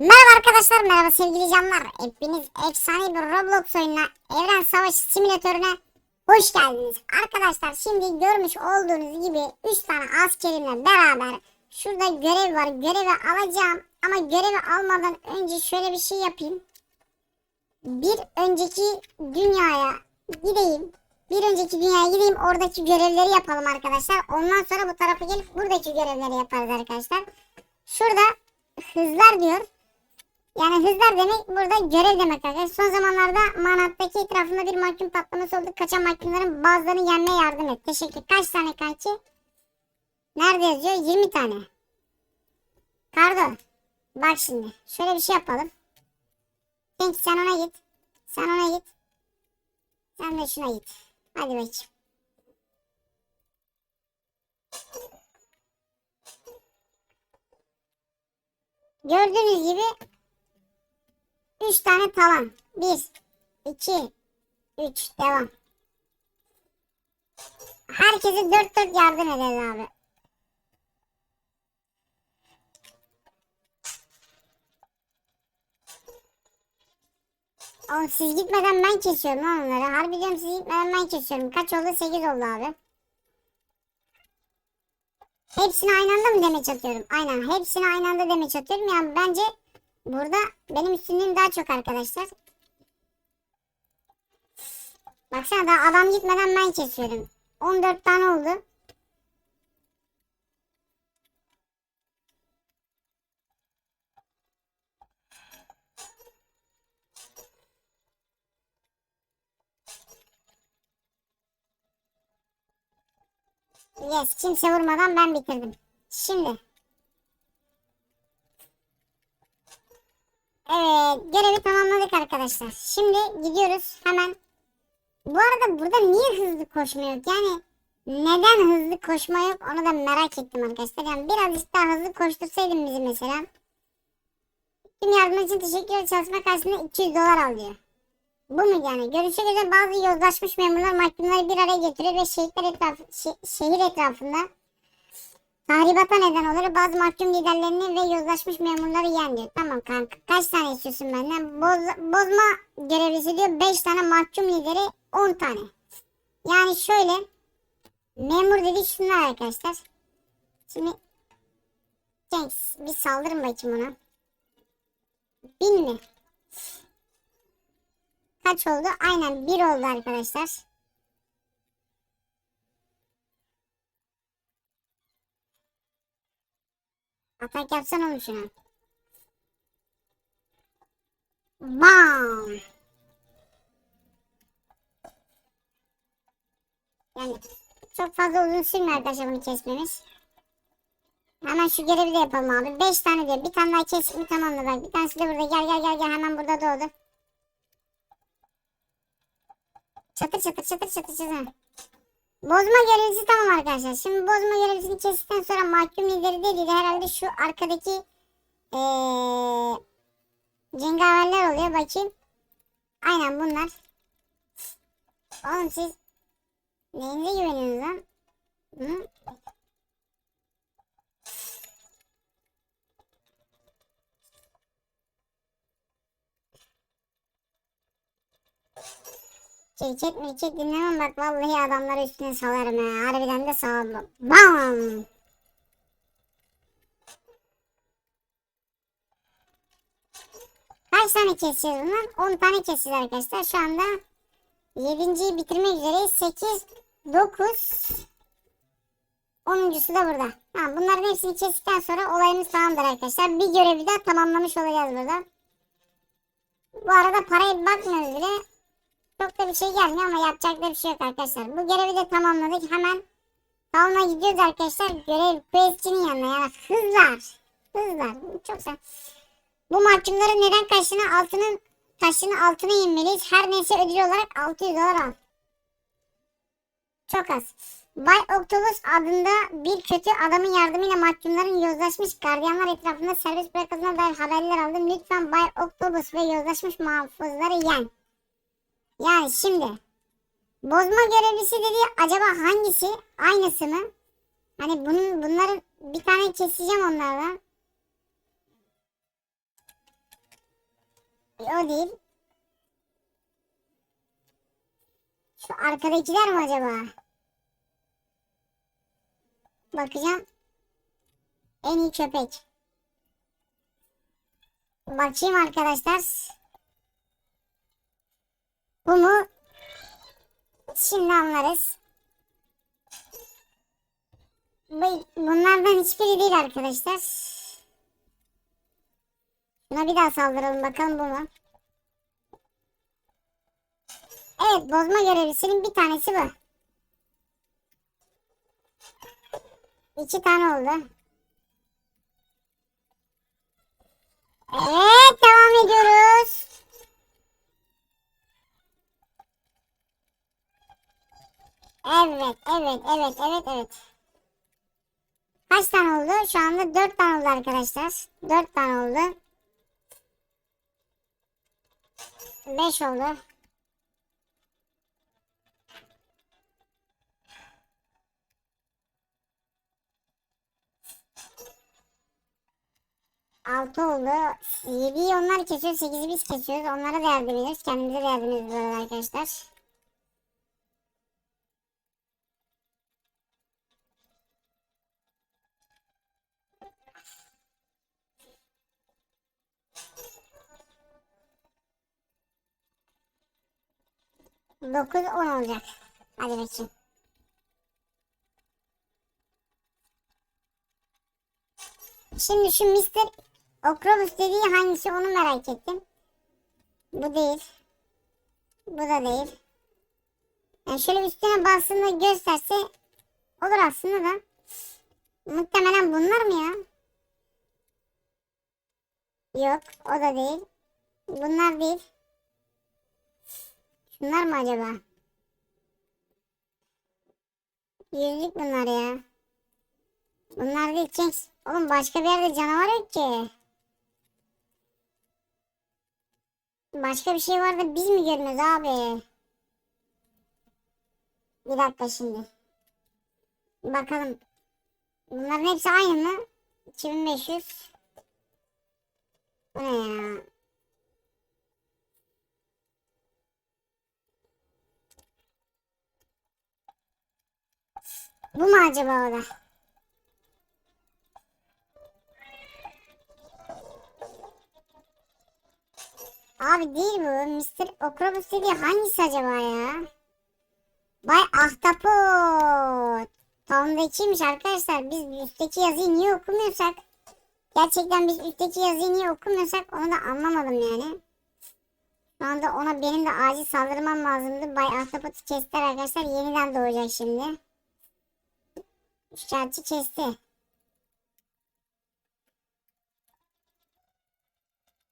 Merhaba arkadaşlar, merhaba sevgili canlar. Hepiniz efsane bir Roblox oyununa, Evren Savaşı Simülatörü'ne hoş geldiniz. Arkadaşlar şimdi görmüş olduğunuz gibi 3 tane askerimle beraber şurada görev var. Görevi alacağım ama görevi almadan önce şöyle bir şey yapayım. Bir önceki dünyaya gideyim. Bir önceki dünyaya gideyim oradaki görevleri yapalım arkadaşlar. Ondan sonra bu tarafa gelip buradaki görevleri yaparız arkadaşlar. Şurada hızlar diyor. Yani hızlar demek burada görev demek arkadaşlar. Son zamanlarda Manat'taki etrafında bir mahkum patlaması oldu. Kaçan mahkumların bazılarını yenmeye yardım et. Teşekkür. Kaç tane kanki? Nerede yazıyor? 20 tane. Kardo. Bak şimdi. Şöyle bir şey yapalım. Kanki sen ona git. Sen ona git. Sen de şuna git. Hadi bakayım. Gördüğünüz gibi 3 tane tavan. 1, 2, 3 devam. Herkese 4 4 yardım ederiz abi. Oğlum siz gitmeden ben kesiyorum lan onları. Harbi diyorum siz gitmeden ben kesiyorum. Kaç oldu? 8 oldu abi. Hepsini aynı anda mı demeç atıyorum? Aynen. Hepsini aynı anda demeç atıyorum. Yani bence burada benim üstünlüğüm daha çok arkadaşlar. Baksana daha adam gitmeden ben kesiyorum. 14 tane oldu. Yes, kimse vurmadan ben bitirdim. Şimdi. Evet, görevi tamamladık arkadaşlar. Şimdi gidiyoruz hemen. Bu arada burada niye hızlı koşma yok? Yani neden hızlı koşma yok onu da merak ettim arkadaşlar. Yani birazcık daha hızlı koştursaydın bizi mesela. Tüm yardım için teşekkür. Çalışma karşılığında 200 dolar al diyor. Bu mu yani? Görüşe göre bazı yozlaşmış memurlar mahkumları bir araya getirir ve şehitler etrafı, şe- şehir etrafında tahribata neden olur. Bazı mahkum liderlerini ve yozlaşmış memurları yen diyor. Tamam kanka. Kaç tane istiyorsun benden? Boz, bozma görevlisi diyor. 5 tane mahkum lideri 10 tane. Yani şöyle memur dedi şunlar arkadaşlar. Şimdi Cengiz bir saldırın bakayım ona. Bin mi? Kaç oldu? Aynen 1 oldu arkadaşlar. Atak yapsan oğlum şuna. Bam. Yani çok fazla uzun sürmüyor arkadaşlar bunu kesmemiz. Hemen şu görevi de yapalım abi. 5 tane diyor. Bir tane daha kesip mi tamamla bak. Bir tanesi de burada. Gel gel gel gel. Hemen burada doğdu. Çatır çatır çatır çatır çatır. Bozma görevlisi tamam arkadaşlar. Şimdi bozma görevlisini kestikten sonra mahkum lideri dedi herhalde şu arkadaki ee, cengaverler oluyor bakayım. Aynen bunlar. Oğlum siz neyinize güveniyorsunuz lan? Hı? Çek mi çek dinlemem bak vallahi adamları üstüne salarım ha. Harbiden de sağlam. Bam! Kaç tane keseceğiz bundan? 10 tane keseceğiz arkadaşlar. Şu anda 7.yi bitirmek üzereyiz. 8, 9, 10.sü da burada. Tamam bunların hepsini kestikten sonra olayımız tamamdır arkadaşlar. Bir görevi de tamamlamış olacağız burada. Bu arada parayı bakmıyoruz bile. Çok da bir şey gelmiyor ama yapacak da bir şey yok arkadaşlar. Bu görevi de tamamladık. Hemen salona gidiyoruz arkadaşlar. Görev quest'inin yanına yani hızlar. Hızlar. Çok güzel. Bu mahkumların neden kaçtığını altının taşını altına inmeliyiz. Her neyse ödül olarak 600 dolar al. Çok az. Bay Octopus adında bir kötü adamın yardımıyla mahkumların yozlaşmış gardiyanlar etrafında serbest bırakıldığına dair haberler aldım. Lütfen Bay Octopus ve yozlaşmış muhafızları yen. Yani şimdi bozma görevlisi dediği acaba hangisi? Aynısı mı? Hani bunun bunların bir tane keseceğim onlardan. O değil. Şu arkadakiler mi acaba? Bakacağım. En iyi köpek. Bakayım arkadaşlar. Bu mu? Şimdi anlarız. Bu, bunlardan hiçbiri değil arkadaşlar. Buna bir daha saldıralım bakalım bu mu? Evet bozma görevlisinin bir tanesi bu. İki tane oldu. Evet devam ediyoruz. Evet, evet, evet, evet, evet. Kaç tane oldu? Şu anda dört tane oldu arkadaşlar. Dört tane oldu. Beş oldu. Altı oldu. Yediyi onlar kesiyor. Sekizi biz kesiyoruz. Onlara da yardım ediyoruz. Kendimize de yardım ediyoruz arkadaşlar. Dokuz on olacak. Hadi bakayım. Şimdi şu Mr. Octopus dediği hangisi onu merak ettim. Bu değil. Bu da değil. Yani şöyle üstüne bastığında gösterse olur aslında da. Muhtemelen bunlar mı ya? Yok o da değil. Bunlar değil. Şunlar mı acaba? Yüzlük bunlar ya. Bunlar değil Cenk. Oğlum başka bir yerde canavar yok ki. Başka bir şey var da biz mi görmüyoruz abi? Bir dakika şimdi. Bakalım. Bunların hepsi aynı mı? 2500. Bu ne ya? Bu mu acaba o da? Abi değil bu. Mr. Octopus dediği hangisi acaba ya? Bay Ahtapot. Tamamdakiymiş arkadaşlar. Biz üstteki yazıyı niye okumuyorsak? Gerçekten biz üstteki yazıyı niye okumuyorsak onu da anlamadım yani. Şu anda ona benim de acil saldırmam lazımdı. Bay Ahtapot'u kestiler arkadaşlar. Yeniden doğacak şimdi. Şikayetçi kesti.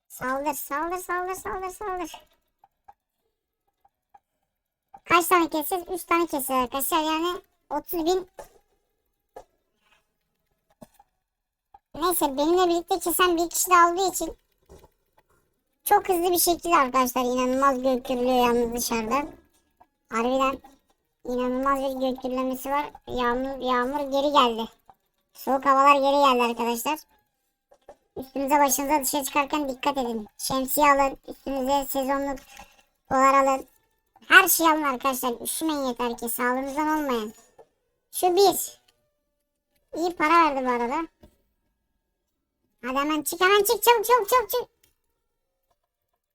Saldır, saldır, saldır, saldır, saldır. Kaç tane keseceğiz? 3 tane keseceğiz arkadaşlar. Yani 30 bin. Neyse benimle birlikte kesen bir kişi de aldığı için çok hızlı bir şekilde arkadaşlar inanılmaz gök gürülüyor yalnız dışarıda. Harbiden inanılmaz bir gök gürlemesi var. Yağmur, yağmur geri geldi. Soğuk havalar geri geldi arkadaşlar. Üstünüze başınıza dışarı çıkarken dikkat edin. Şemsiye alın. Üstünüze sezonluk dolar alın. Her şey alın arkadaşlar. Üşümeyin yeter ki. Sağlığınızdan olmayın. Şu bir. İyi para verdi bu arada. Hadi hemen çık hemen çık çabuk çabuk çabuk çık.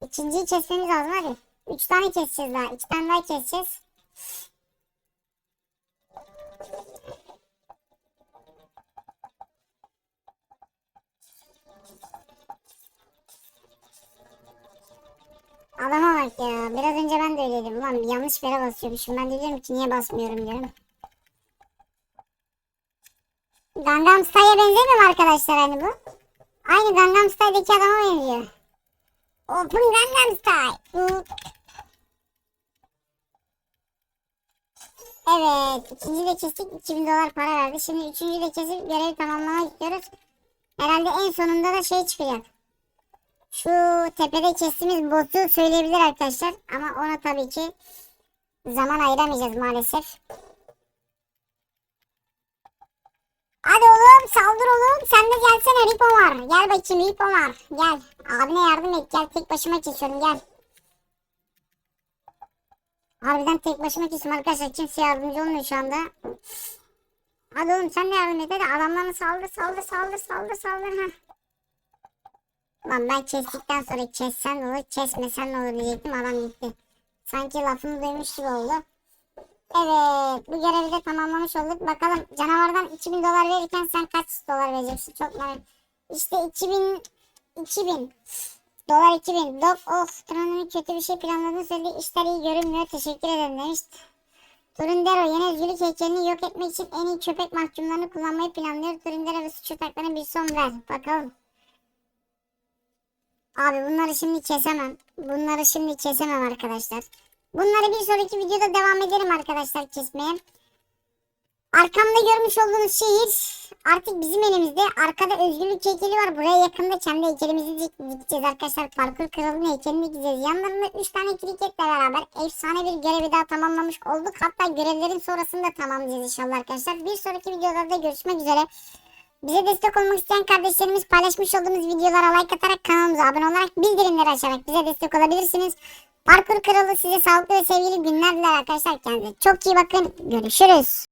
İkinciyi kesmemiz lazım hadi. Üç tane keseceğiz daha. İki tane daha keseceğiz. Adama bak ya. Biraz önce ben de öyleydim. Ulan yanlış bir yere basıyormuşum. Ben de diyorum ki niye basmıyorum diyorum. Gangnam Style'e benzemiyor mu arkadaşlar hani bu? Aynı Gangnam Style'deki adama benziyor. Open Gangnam Style. Evet. ikinci de kestik. 2000 dolar para verdi. Şimdi üçüncü de kesip görevi tamamlamak istiyoruz. Herhalde en sonunda da şey çıkacak. Şu tepede kestiğimiz boss'u söyleyebilir arkadaşlar. Ama ona tabii ki zaman ayıramayacağız maalesef. Hadi oğlum saldır oğlum. Sen de gelsene Ripo. Gel bakayım Ripo. Gel. Abine yardım et. Gel tek başıma kesiyorum gel. Harbiden tek başıma kesiyorum arkadaşlar. Kimse yardımcı olmuyor şu anda. Hadi oğlum sen de yardım et. Hadi adamlarını saldır saldır saldır saldır saldır. Heh. Lan ben kestikten sonra kessen ne olur kesmesen ne olur diyecektim adam gitti. Sanki lafımı duymuş gibi oldu. Evet bu görevi de tamamlamış olduk. Bakalım canavardan 2000 dolar verirken sen kaç dolar vereceksin? Çok merak. İşte 2000 2000 dolar 2000. Dok of Tran'ın kötü bir şey planladığını söyledi. İşler iyi görünmüyor. Teşekkür ederim demiş. Turundero yeni özgürlük heykelini yok etmek için en iyi köpek mahkumlarını kullanmayı planlıyor. Turundero ve suç ortaklarına bir son ver. Bakalım. Abi bunları şimdi kesemem. Bunları şimdi kesemem arkadaşlar. Bunları bir sonraki videoda devam ederim arkadaşlar kesmeye. Arkamda görmüş olduğunuz şehir artık bizim elimizde. Arkada özgürlük heykeli var. Buraya yakında kendi heykelimizi dik- dikeceğiz arkadaşlar. Parkur kralının heykelini dikeceğiz. Yanlarında 3 tane kriketle beraber efsane bir görevi daha tamamlamış olduk. Hatta görevlerin sonrasını da tamamlayacağız inşallah arkadaşlar. Bir sonraki videolarda görüşmek üzere. Bize destek olmak isteyen kardeşlerimiz paylaşmış olduğumuz videolara like atarak kanalımıza abone olarak bildirimleri açarak bize destek olabilirsiniz. Parkur Kralı size sağlıklı ve sevgili günler diler arkadaşlar. Kendinize çok iyi bakın. Görüşürüz.